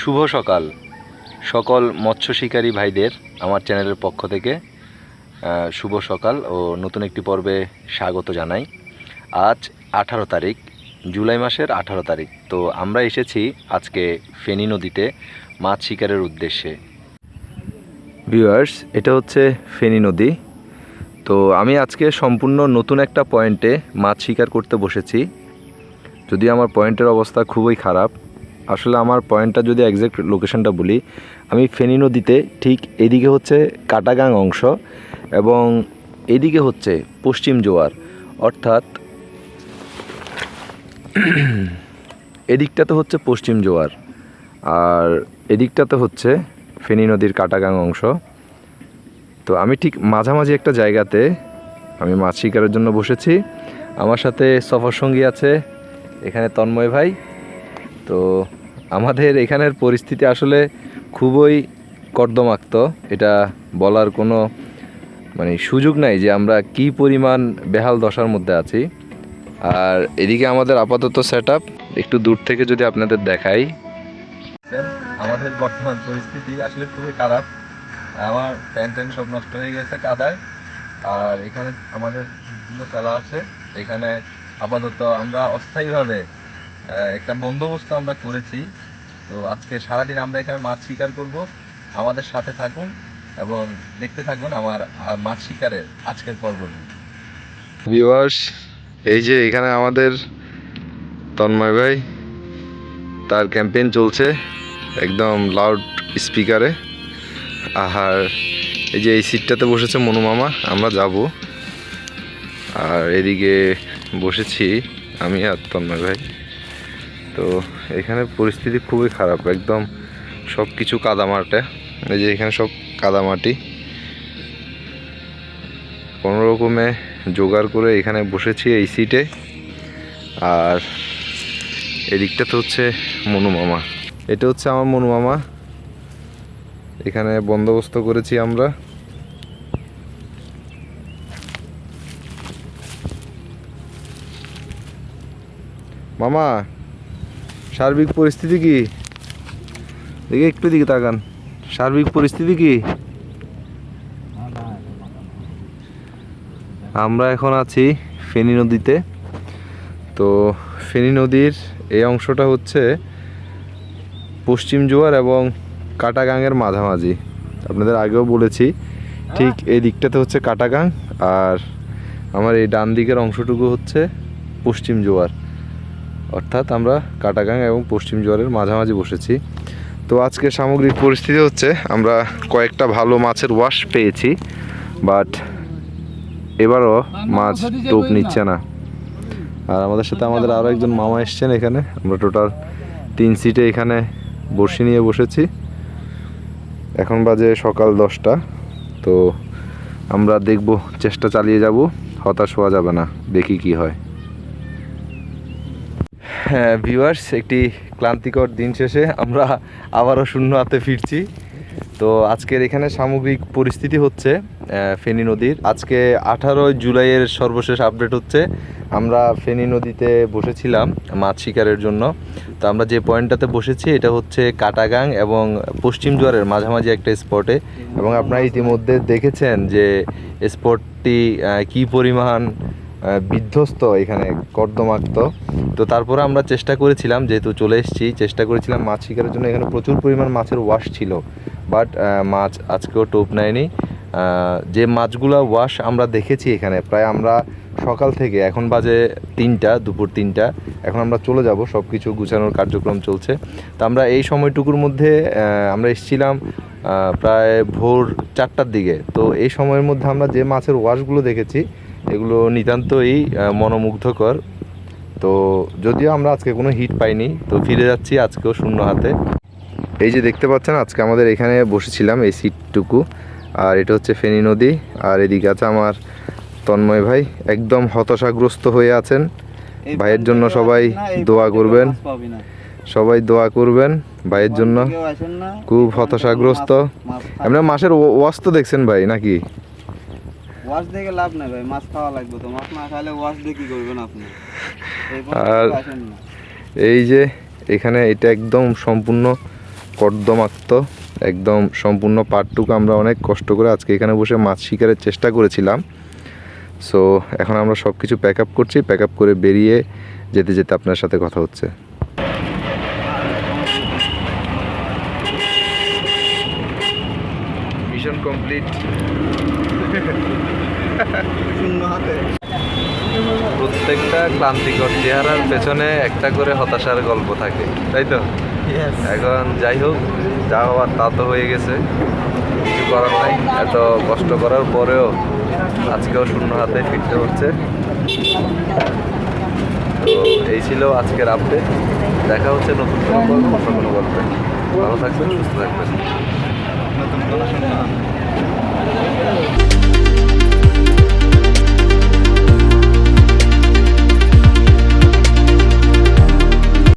শুভ সকাল। সকল মৎস্য শিকারী ভাইদের আমার চ্যানেলের পক্ষ থেকে শুভ সকাল ও নতুন একটি পর্বে স্বাগত জানাই। আজ আঠারো তারিখ, জুলাই মাসের আঠারো তারিখ। তো আমরা এসেছি আজকে ফেনী নদীতে মাছ শিকারের উদ্দেশ্যে। ভিউয়ার্স, এটা হচ্ছে ফেনী নদী। তো আমি আজকে সম্পূর্ণ নতুন একটা পয়েন্টে মাছ শিকার করতে বসেছি। যদি আমার পয়েন্টের অবস্থা খুবই খারাপ আসলে আমার পয়েন্টটা যদি একজ্যাক্ট লোকেশনটা বলি, আমি ফেনী নদীতে ঠিক এদিকে হচ্ছে কাটাগাং অংশ এবং এদিকে হচ্ছে পশ্চিম জোয়ার। অর্থাৎ এদিকটাতে হচ্ছে পশ্চিম জোয়ার আর এদিকটাতে হচ্ছে ফেনী নদীর কাটাগাং অংশ। তো আমি ঠিক মাঝামাঝি একটা জায়গাতে আমি মাছ শিকারের জন্য বসেছি। আমার সাথে সফর সঙ্গী আছে, এখানে তন্ময় ভাই। তো আমাদের এখানের পরিস্থিতি আসলে খুবই কর্দমাক্ত। এটা বলার কোনো মানে সুযোগ নাই যে আমরা কি পরিমাণ বেহাল দশার মধ্যে আছি। আর এদিকে আমাদের আপাতত সেট একটু দূর থেকে যদি আপনাদের দেখাই। আমাদের বর্তমান পরিস্থিতি আসলে খুবই খারাপ। আমার প্যান্ট ট্যান্ট সব নষ্ট হয়ে গেছে কাদায়। আর এখানে আমাদের বিভিন্ন খেলা আছে। এখানে আপাতত আমরা অস্থায়ীভাবে একটা বন্দোবস্ত আমরা করেছি। তো আজকে সারাদিন আমরা এখানে মাছ শিকার করব। আমাদের সাথে থাকুন এবং দেখতে থাকুন আমার মাছ শিকারের আজকের পর্বটি ভিউয়ার্স, এই যে এখানে আমাদের তন্ময় ভাই, তার ক্যাম্পেইন চলছে একদম লাউড স্পিকারে আর এই যে এই সিটটাতে বসেছে মনু মামা, আমরা যাব। আর এদিকে বসেছি আমি আর তন্ময় ভাই। তো এখানে পরিস্থিতি খুবই খারাপ, একদম সব কিছু কাদামাটা এই যে এখানে সব কাদামাটি। কোনো রকমে জোগাড় করে এখানে বসেছি এই সিটে। আর এদিকটাতে হচ্ছে মনু মামা। এটা হচ্ছে আমার মনু মামা। এখানে বন্দোবস্ত করেছি আমরা। মামা সার্বিক পরিস্থিতি কি? দেখে একটু দিকে তাকান। সার্বিক পরিস্থিতি কি? আমরা এখন আছি ফেনী নদীতে। তো ফেনী নদীর এই অংশটা হচ্ছে পশ্চিম জোয়ার এবং কাটাগাংয়ের মাঝামাঝি। আপনাদের আগেও বলেছি, ঠিক এই দিকটাতে হচ্ছে কাটাগাং আর আমার এই ডান দিকের অংশটুকু হচ্ছে পশ্চিম জোয়ার। অর্থাৎ আমরা কাটাগাং এবং পশ্চিম জোয়ারের মাঝামাঝি বসেছি। তো আজকে সামগ্রিক পরিস্থিতি হচ্ছে, আমরা কয়েকটা ভালো মাছের ওয়াশ পেয়েছি, বাট এবারও মাছ টোপ নিচ্ছে না। আর আমাদের সাথে আমাদের আরও একজন মামা এসছেন এখানে। আমরা টোটাল তিন সিটে এখানে বসে নিয়ে বসেছি। এখন বাজে সকাল দশটা, তো আমরা দেখব, চেষ্টা চালিয়ে যাব। হতাশ হওয়া যাবে না, দেখি কি হয়। ভিউয়ার্স একটি ক্লান্তিকর দিন শেষে আমরা আবারও শূন্য হাতে ফিরছি। তো আজকের এখানে সামগ্রিক পরিস্থিতি হচ্ছে ফেনী নদীর। আজকে আঠারোই জুলাইয়ের সর্বশেষ আপডেট হচ্ছে, আমরা ফেনী নদীতে বসেছিলাম মাছ শিকারের জন্য। তো আমরা যে পয়েন্টটাতে বসেছি, এটা হচ্ছে কাটাগাং এবং পশ্চিম জোয়ারের মাঝামাঝি একটা স্পটে এবং আপনারা ইতিমধ্যে দেখেছেন যে স্পটটি কী পরিমাণ বিধ্বস্ত এখানে, কর্দমাক্ত। তো তারপরে আমরা চেষ্টা করেছিলাম, যেহেতু চলে এসেছি, চেষ্টা করেছিলাম মাছ শিকারের জন্য। এখানে প্রচুর পরিমাণ মাছের ওয়াশ ছিল বাট মাছ আজকেও টোপ নেয়নি। যে মাছগুলো ওয়াশ আমরা দেখেছি এখানে, প্রায় আমরা সকাল থেকে, এখন বাজে তিনটা, দুপুর তিনটা। এখন আমরা চলে যাব সব কিছু গুছানোর কার্যক্রম চলছে। তো আমরা এই সময়টুকুর মধ্যে আমরা এসেছিলাম প্রায় ভোর চারটার দিকে। তো এই সময়ের মধ্যে আমরা যে মাছের ওয়াশগুলো দেখেছি এগুলো নিতান্তই মনোমুগ্ধকর। তো যদিও আমরা আজকে কোনো হিট পাইনি তো ফিরে যাচ্ছি আজকেও শূন্য হাতে। এই যে দেখতে পাচ্ছেন আজকে আমাদের এখানে বসেছিলাম এই সিটটুকু আর এটা হচ্ছে ফেনী নদী আর এদিকে আছে আমার তন্ময় ভাই। একদম হতাশাগ্রস্ত হয়ে আছেন। ভাইয়ের জন্য সবাই দোয়া করবেন। সবাই দোয়া করবেন ভাইয়ের জন্য। খুব হতাশাগ্রস্ত। আপনার মাসের ওয়াশ তো দেখছেন ভাই নাকি? ওয়াশ দেখে লাভ নাই ভাই মাছ খাওয়া লাগবে তো। মাছ না খাইলে ওয়াশ দিয়ে কি করবেন আপনি? এই আর- এই যে এখানে এটা একদম সম্পূর্ণ কর্দমাক্ত একদম সম্পূর্ণ পাটটুকু আমরা অনেক কষ্ট করে আজকে এখানে বসে মাছ শিকারের চেষ্টা করেছিলাম। সো এখন আমরা সব কিছু প্যাক আপ করছি প্যাক আপ করে বেরিয়ে যেতে যেতে আপনার সাথে কথা হচ্ছে। মিশন কমপ্লিট প্রত্যেকটা ক্লান্তিকর চেহারার পেছনে একটা করে হতাশার গল্প থাকে তাই তো? এখন যাই হোক যা হওয়ার তা তো হয়ে গেছে। কিছু করার নাই এত কষ্ট করার পরেও আজকেও শূন্য হাতে ফিরতে হচ্ছে। তো এই ছিল আজকের আপডেট দেখা হচ্ছে নতুন কোনো গল্প কোনো গল্পে। ভালো থাকবেন সুস্থ থাকবেন। হাতে